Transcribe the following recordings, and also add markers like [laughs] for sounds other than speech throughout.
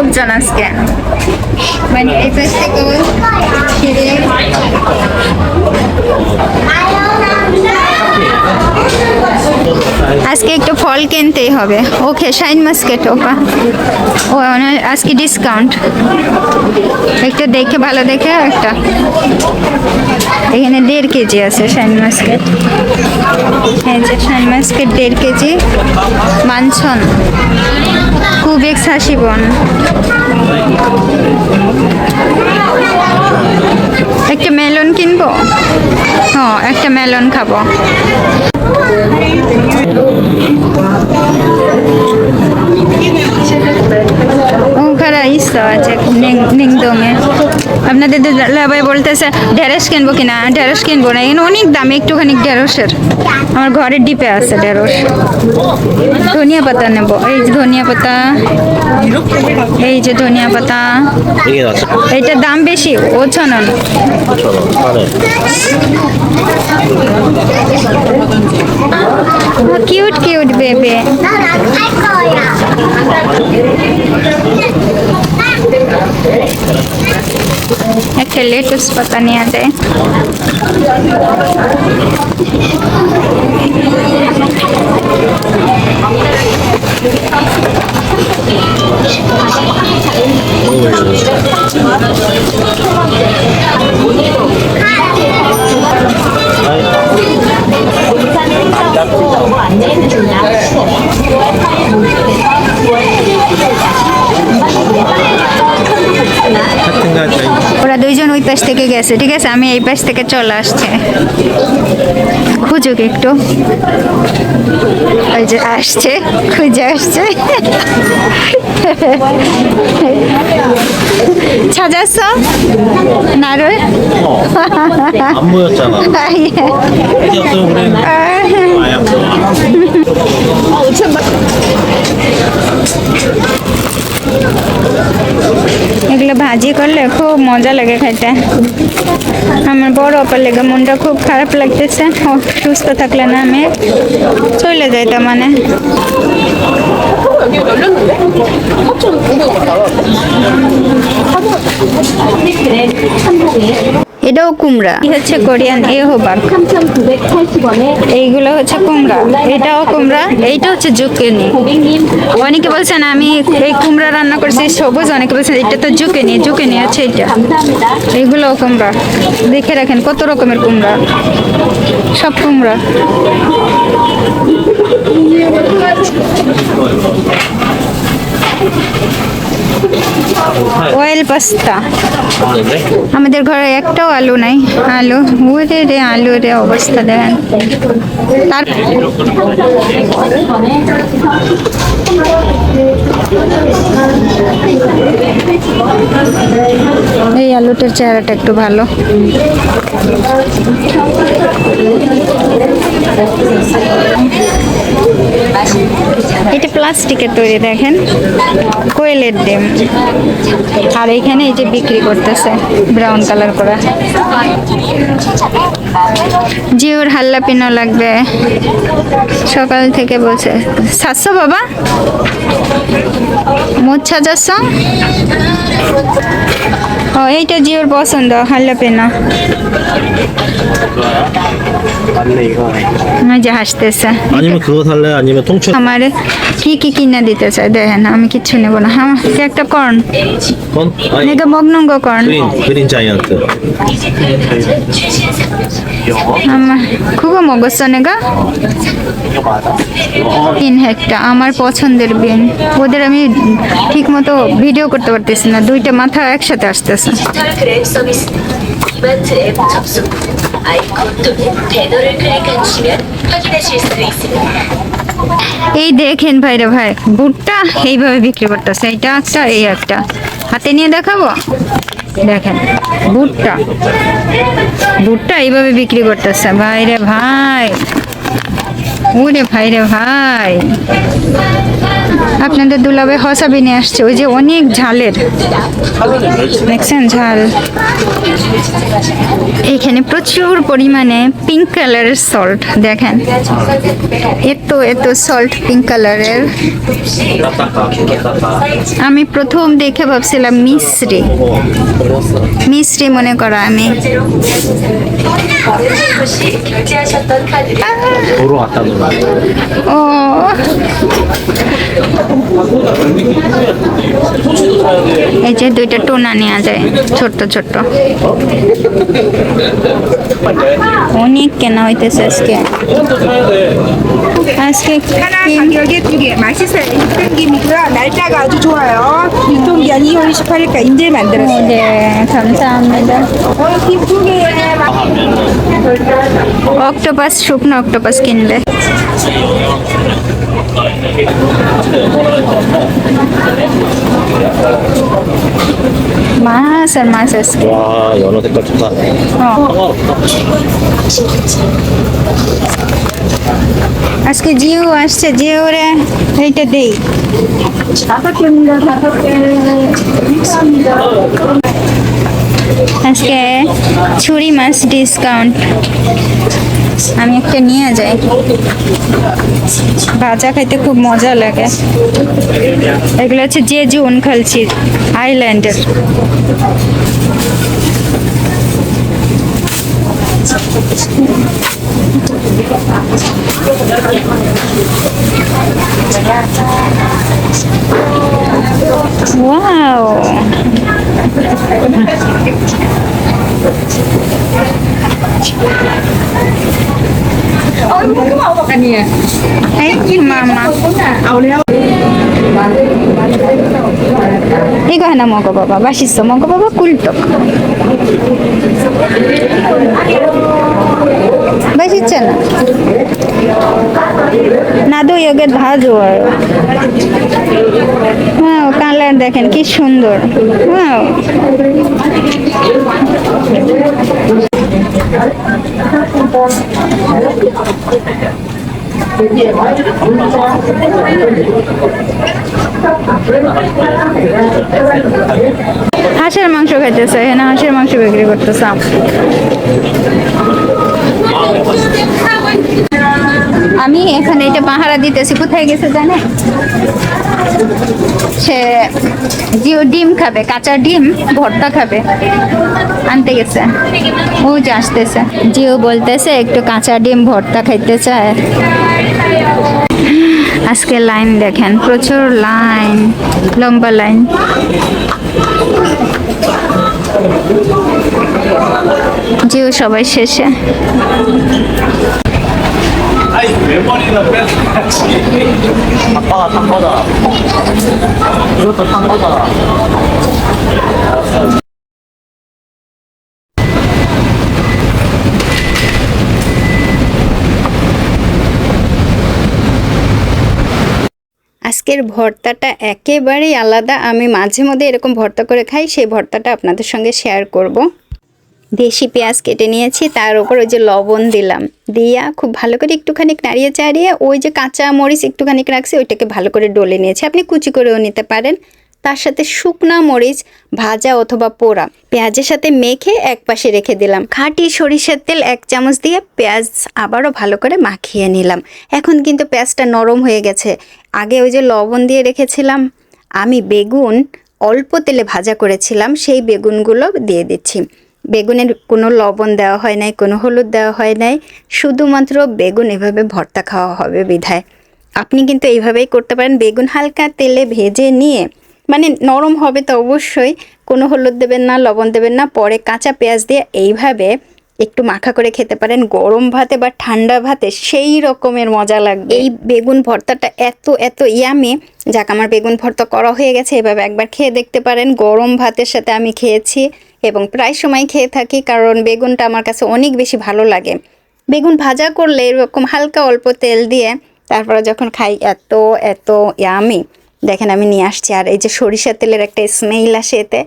লোকজন আজকে। মানে এই পাশ থেকে ফিরে আজকে একটু ফল কিনতেই হবে। ওকে শাইন মাস্কেট ওকা ও আজকে ডিসকাউন্ট একটু দেখে, ভালো দেখে একটা। এখানে দেড় কেজি আছে শাইন মাস্কেট। এই যে শাইন মাস্কেট দেড় কেজি। মানছন। খুব এক্সাসি বন। একটা মেলন কিনবো? হ্যাঁ একটা মেলন খাব। দেওয়া আছে নিংদমে আপনাদের দাদাভাই বলতেছে ঢেঁড়স কিনবো কিনা? ঢেঁড়স কিনবো না এখানে অনেক দাম একটুখানি ঢেঁড়সের। আমার ঘরের ডিপে আছে ঢেঁড়স। ধনিয়া পাতা নেব। এই যে ধনিয়া পাতা। এই যে ধনিয়া পাতা। এইটার দাম বেশি? ও ছনন। কিউট কিউট বেবে থেকে লেটুস পাতা নেওয়া যায় পাশ থেকে গেছে ঠিক আছে? আমি এই পাশ থেকে চলে আসছে। খুঁজুক একটু। ওই যে আসছে খুঁজে আসছে। সাজাচ্ছ? না রে এগুলো ভাজি করলে খুব মজা লাগে খাইতে আমার বড় অপার লেগে মনটা খুব খারাপ লাগতেছে ও সুস্থ থাকলে না আমি চলে যাইতো মানে এটাও কুমড়া। হচ্ছে কোরিয়ান এ হোবাক এইগুলো হচ্ছে কুমড়া। এটাও কুমড়া, এইটা হচ্ছে জুকেনি। অনেকে বলছেন, আমি এই কুমড়া রান্না করছি সবুজ। অনেকে বলছেন, এটা তো জুকেনি জুকেনি আছে এটা এইগুলো কুমড়া। দেখে রাখেন, কত রকমের কুমড়া। সব কুমড়া। অয়েল পাস্তা আমাদের ঘরে একটাও আলু নাই। আলু ওরে রে, আলু রে অবস্থা দেখেন। তার এই আলুটার চেহারাটা একটু ভালো। এটা প্লাস্টিকের তৈরি দেখেন, কোয়েলের ডিম। আর এখানে এই যে বিক্রি করতেছে ব্রাউন কালার করা। জিওর হাল্লা পিনো লাগবে। সকাল থেকে বলছে সাতশো বাবা মোচ্ছা যাচ্ছ ও এইটা জিওর পছন্দ হাল্লাপেনা যে হাসতেছে। আমার কি কি কিনে দিতে চাই দেখেন আমি কিচ্ছু নেব না। হ্যাঁ একটা কর্ন। এটা মগ্নঙ্গ কর্ন। আমার খুব মগজনে তিন বিন একটা, আমার পছন্দের বিন। ওদের আমি ঠিক মতো ভিডিও করতে পারতেছি না, দুইটা মাথা একসাথে আসতেছে। এই দেখেন ভাইরা ভাই বুটটা এইভাবে বিক্রি করতেছে, এইটা একটা, এই একটা। হাতে নিয়ে দেখাবো? দেখেন, বুটটা। বুটটা এইভাবে বিক্রি করতেছে। ভাই রে ভাই। ওরে ভাইরে ভাই। আপনাদের দুলাবে হসা বিনে আসছে। ওই যে অনেক ঝালের। দেখছেন ঝাল? এখানে প্রচুর পরিমাণে পিঙ্ক কালারের সল্ট দেখেন। এত এত সল্ট পিঙ্ক কালারের আমি প্রথম দেখে ভাবছিলাম মিশ্রি। মিশ্রি মনে করা আমি। ও এই যে দুইটা টোনা নেওয়া যায়, ছোট্ট ছোট্ট। অনেক কেনা হইতেছে আজকে। আজকে অক্টোপাস শুকনো অক্টোপাস কিনবে। মাছ আর মাছ আজকে 와 연어 색깔 좋다 আজকে জিও আসছে জিও রে এইটা দেই আজকে ছুরি মাছ ডিসকাউন্ট আমি একটা নিয়ে যাই। ভাজা খাইতে খুব মজা লাগে। এগুলো হচ্ছে জেজু উনখালচির আইল্যান্ডের। ওয়াও এই মামা 이거 하나 먹어봐봐. 맛있어. 먹어봐봐. 꿀떡. 맛있잖아. 나도 여기 다 좋아요. ওয়াও কালার দেখেন কি সুন্দর ওয়াও হাঁসের মাংস খাইতেছে, এখানে হাঁসের মাংস বিক্রি করতেছে। আমি এখানে এটা পাহারা দিতেছি, কোথায় গেছে জানে সে জিও ডিম খাবে, কাঁচা ডিম, ভর্তা খাবে। আনতে গেছে। ও যে আসতেছে। জিও বলতেছে, একটু কাঁচা ডিম, ভর্তা খাইতে চায়। আজকে লাইন দেখেন, প্রচুর লাইন, লম্বা লাইন। জিও সবাই শেষে। 아빠가 탄 거다 이것도 탄 거다 আজকের ভর্তাটা একেবারেই আলাদা আমি মাঝে মধ্যে এরকম ভর্তা করে খাই সেই ভর্তাটা আপনাদের সঙ্গে শেয়ার করব দেশি পেঁয়াজ কেটে নিয়েছি, তার উপর ওই যে লবণ দিলাম। দিয়া খুব ভালো করে একটুখানি নাড়িয়ে চাড়িয়ে ওই যে কাঁচা মরিচ একটুখানি রাখছি, ওইটাকে ভালো করে ডলে নিয়েছি। আপনি কুচি করেও নিতে পারেন। তার সাথে শুকনা মরিচ, ভাজা অথবা পোড়া পেঁয়াজের সাথে মেখে এক পাশে রেখে দিলাম। খাঁটি সরিষার তেল এক চামচ দিয়ে পেঁয়াজ আবারও ভালো করে মাখিয়ে নিলাম। এখন কিন্তু পেঁয়াজটা নরম হয়ে গেছে। আগে ওই যে লবণ দিয়ে রেখেছিলাম, আমি বেগুন অল্প তেলে ভাজা করেছিলাম, সেই বেগুনগুলো দিয়ে দিচ্ছি। বেগুনের কোনো লবণ দেওয়া হয় নাই, কোনো হলুদ দেওয়া হয় নাই। শুধুমাত্র বেগুন এভাবে ভর্তা খাওয়া হবে বিধায়। আপনি কিন্তু এইভাবেই করতে পারেন। বেগুন হালকা তেলে ভেজে নিয়ে মানে নরম হবে তো অবশ্যই, কোনো হলুদ দেবেন না, লবণ দেবেন না, পরে কাঁচা পেঁয়াজ দিয়ে এইভাবে একটু মাখা করে খেতে পারেন। গরম ভাতে বা ঠান্ডা ভাতে সেই রকমের মজা লাগবে। এই বেগুন ভর্তাটা এত এত ইয়ামি। যাক, আমার বেগুন ভর্তা করা হয়ে গেছে। এভাবে একবার খেয়ে দেখতে পারেন। গরম ভাতের সাথে আমি খেয়েছি। এবং প্রায় সময় খেয়ে থাকি কারণ বেগুনটা আমার কাছে অনেক বেশি ভালো লাগে। বেগুন ভাজা করলে এরকম হালকা অল্প তেল দিয়ে তারপরে যখন খাই এত এত ইয়ামি দেখেন আমি নিয়ে আসছি আর এই যে সরিষা তেলের একটা স্মেল আসে এতে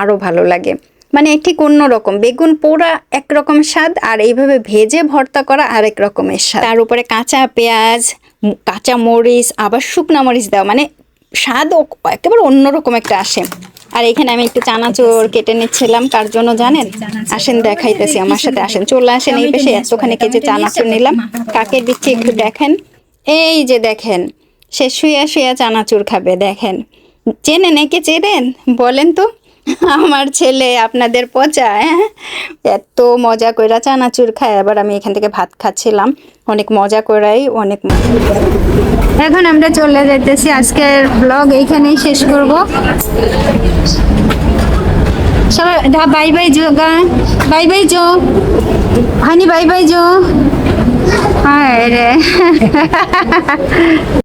আরও ভালো লাগে। মানে ঠিক অন্য রকম। বেগুন পোড়া একরকম স্বাদ আর এইভাবে ভেজে ভর্তা করা আরেক রকমের স্বাদ। তার উপরে কাঁচা পেঁয়াজ কাঁচা মরিচ, আবার শুকনা মরিচ দেওয়া। মানে স্বাদও একেবারে অন্যরকম একটা আসে। আর এখানে আমি একটু চানাচোর কেটে নিচ্ছিলাম, কার জন্য জানেন? আসেন, দেখাইতেছি, আমার সাথে আসেন। চলে আসেন এই পেশে, এতখানি কেজি চানাচুর নিলাম। কাকে দিচ্ছি একটু দেখেন। এই যে দেখেন, সে শুয়ে শুয়ে চানাচুর খাবে, দেখেন। চেনেন একে, চেনেন? বলেন তো। আমার ছেলে, আপনাদের পচা হ্যাঁ? এত মজা কইরা চানাচুর খায়। আবার আমি এখান থেকে ভাত খাচ্ছিলাম। অনেক মজা করাই, অনেক এখন আমরা চলে যাইতেছি আজকের ব্লগ। এইখানেই শেষ করব। Bye bye Jo bye bye Jo. Honey, bye bye Jo. হায় রে। [laughs]